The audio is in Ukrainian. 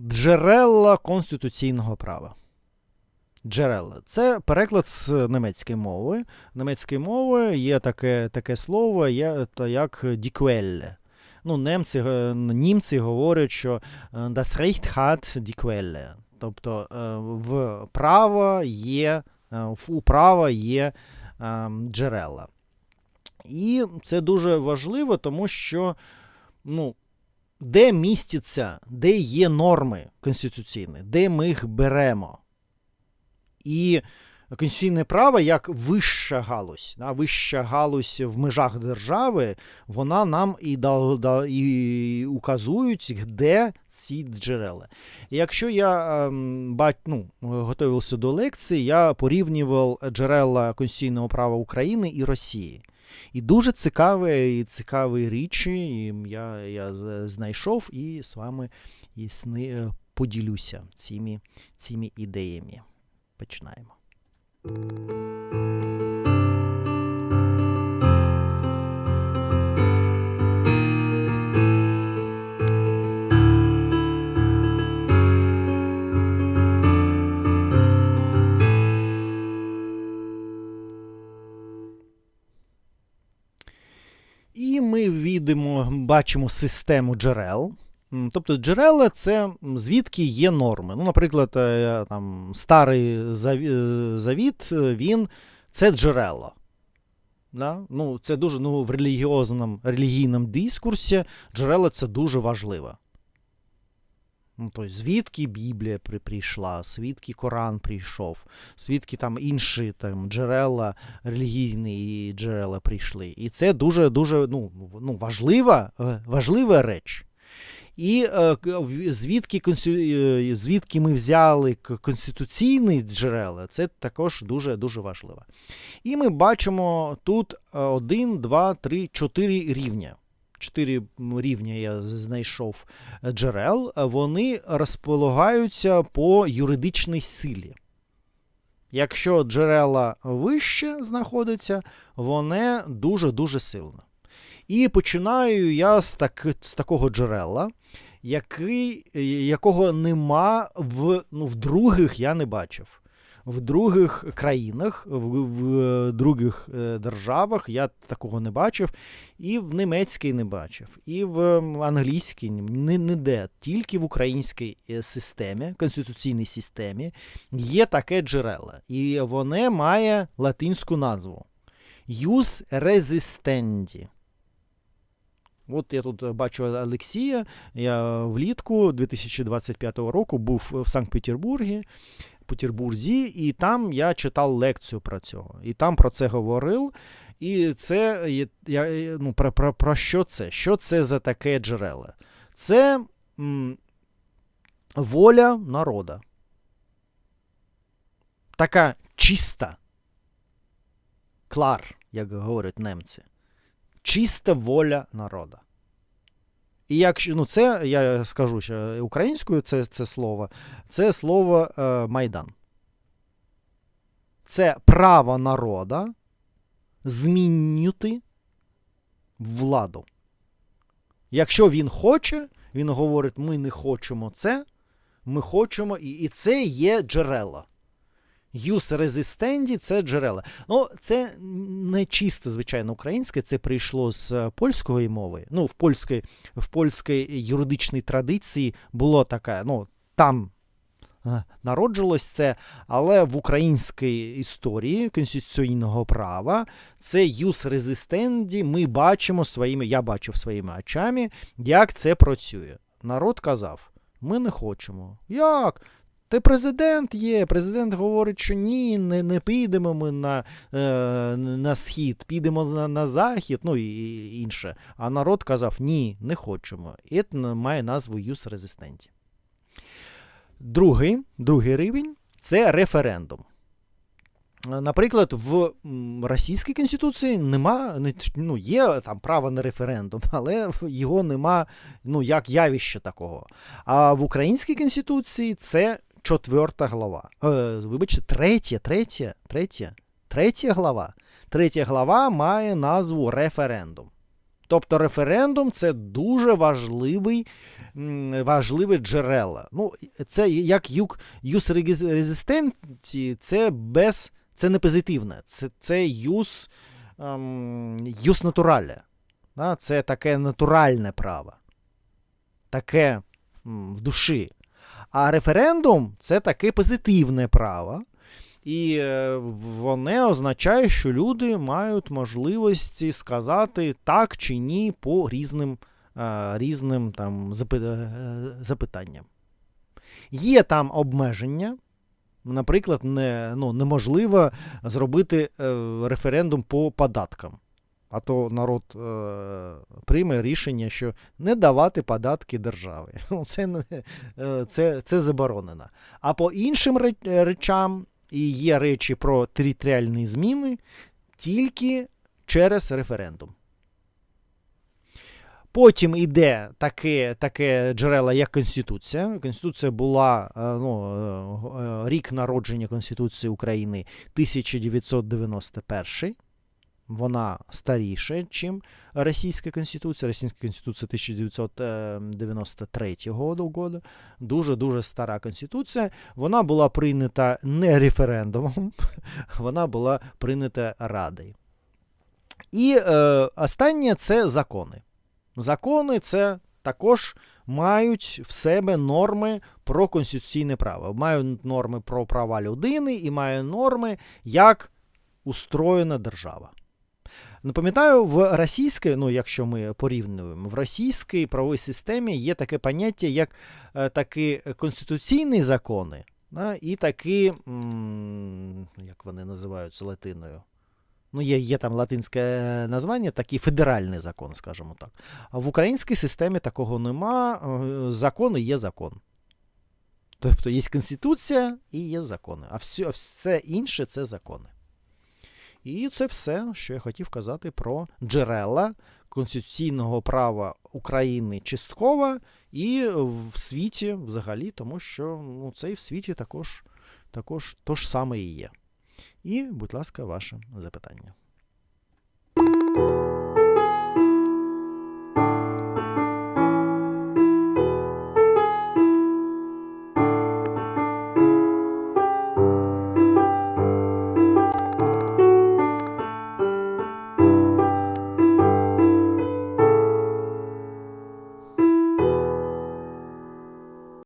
Джерела конституційного права. Джерела. Це переклад з німецької мови. Німецької мови є таке таке слово, є, як діквелле. Ну, немці, е, Німці говорять, що е, das Recht hat die Quelle. Тобто е, в право є, у права є джерела. І це дуже важливо, тому що ну, де містяться, де є норми конституційні, де ми їх беремо. І конституційне право як вища галузь, да, вища галузь в межах держави, вона нам і да, да, і указують, де ці джерела. І якщо я ем, бать, ну, готувався до лекції, я порівнював джерела конституційного права України і Росії. І дуже цікаві і цікаві річі я я знайшов і з вами ясни, поділюся цими, цими ідеями. Починаємо. Бачимо систему джерел. Тобто джерела це звідки є норми. Ну, Наприклад, е, там, старий е, завіт, е, він це джерело. Да? Ну, Це дуже ну, в релігіозному релігійному дискурсі джерела це дуже важливо. Ну, тобто, Звідки Біблія прийшла, звідки Коран прийшов, звідки там інші там, джерела, релігійні джерела прийшли. І це дуже дуже ну, ну, важлива, важлива реч. І е, звідки е, звідки ми взяли конституційні джерела, це також дуже дуже важливо. І ми бачимо тут один, два, три, чотири рівня. Чотири рівня я знайшов джерел, вони розполагаються по юридичній силі. Якщо джерела вище знаходяться, вони дуже-дуже сильно. І починаю я з так, з такого джерела, який, якого нема в ну, в других я не бачив. В других країнах, в, в других е, державах я такого не бачив, і в німецькій не бачив, і в англійській не, ніде. Тільки в українській е, системі, конституційній системі є таке джерело. І воно має латинську назву Jus resistendi. От я тут бачу Олексія. Я влітку 2025 року був в Санкт-Петербургі, Петербурзі, і там я читав лекцію про цього. І там про це говорив. І це я, ну, про, про, про що це? Що це за таке джерело? Це м, воля народа. Така чиста. Клар, як говорять немці чиста воля народу. І якщо ну це я скажу що українською це це слово, це слово е, Майдан. Це право народа змінювати владу. Якщо він хоче, він говорить, ми не хочемо це, ми хочемо, і, і це є джерело. Юс резистенді це джерела. Ну, це не чисто, звичайно, українське, це прийшло з польської мови. Ну, в польській в польській юридичній традиції було таке, ну, там е, народжилось це, але в українській історії конституційного права це юс резистенді ми бачимо своїми, я бачив своїми очами, як це працює. Народ казав. Ми не хочемо. Як? Та президент є. Президент говорить, що ні, не не підемо ми на е, на схід, підемо на на захід, ну і інше. А народ казав, ні, не хочемо. І це має назву Юс Резистенті. Другий другий рівень це референдум. Наприклад, в Російській Конституції нема, ну, є там право на референдум, але його нема ну, як явище такого. А в Українській Конституції це четверта глава. Е, Вибачте, третя, третя, третя, третя глава. Третя глава має назву референдум. Тобто референдум це дуже важливий, важливе джерела. Ну, це як юк, юс резистенті, це без, це не позитивне, це, це юс, ем, юс натурале. Це таке натуральне право. Таке в душі. А референдум це таке позитивне право. І е, воно означає, що люди мають можливості сказати так чи ні по різним, е, різним там, е, запитанням. Є там обмеження. Наприклад, не, ну, неможливо зробити референдум по податкам. А то народ е, прийме рішення, що не давати податки державі. Ну, Це, е, це, це заборонено. А по іншим речам і є речі про територіальні зміни тільки через референдум. Потім йде таке, таке джерело, як Конституція. Конституція була е, ну, е, рік народження Конституції України 1991. Вона старіша, ніж Російська Конституція. Російська Конституція 1993 року. Дуже-дуже стара Конституція. Вона була прийнята не референдумом, вона була прийнята Радою. І е, останнє це закони. Закони це також мають в себе норми про конституційне право. Мають норми про права людини і мають норми, як устроєна держава. Напам'ятаю, в російській, ну якщо ми порівнюємо, в російській правовій системі є таке поняття, як е, такі конституційні закони, да, і такі, як вони називаються латиною. Ну, є, є там латинське названня, такий федеральний закон, скажімо так. А в українській системі такого нема. е, Закон і є закон. Тобто є Конституція і є закони. А все, все інше це закони. І це все, що я хотів казати про джерела конституційного права України чисткова і в світі взагалі, тому що ну, це і в світі також, також то ж саме і є. І, будь ласка, ваше запитання.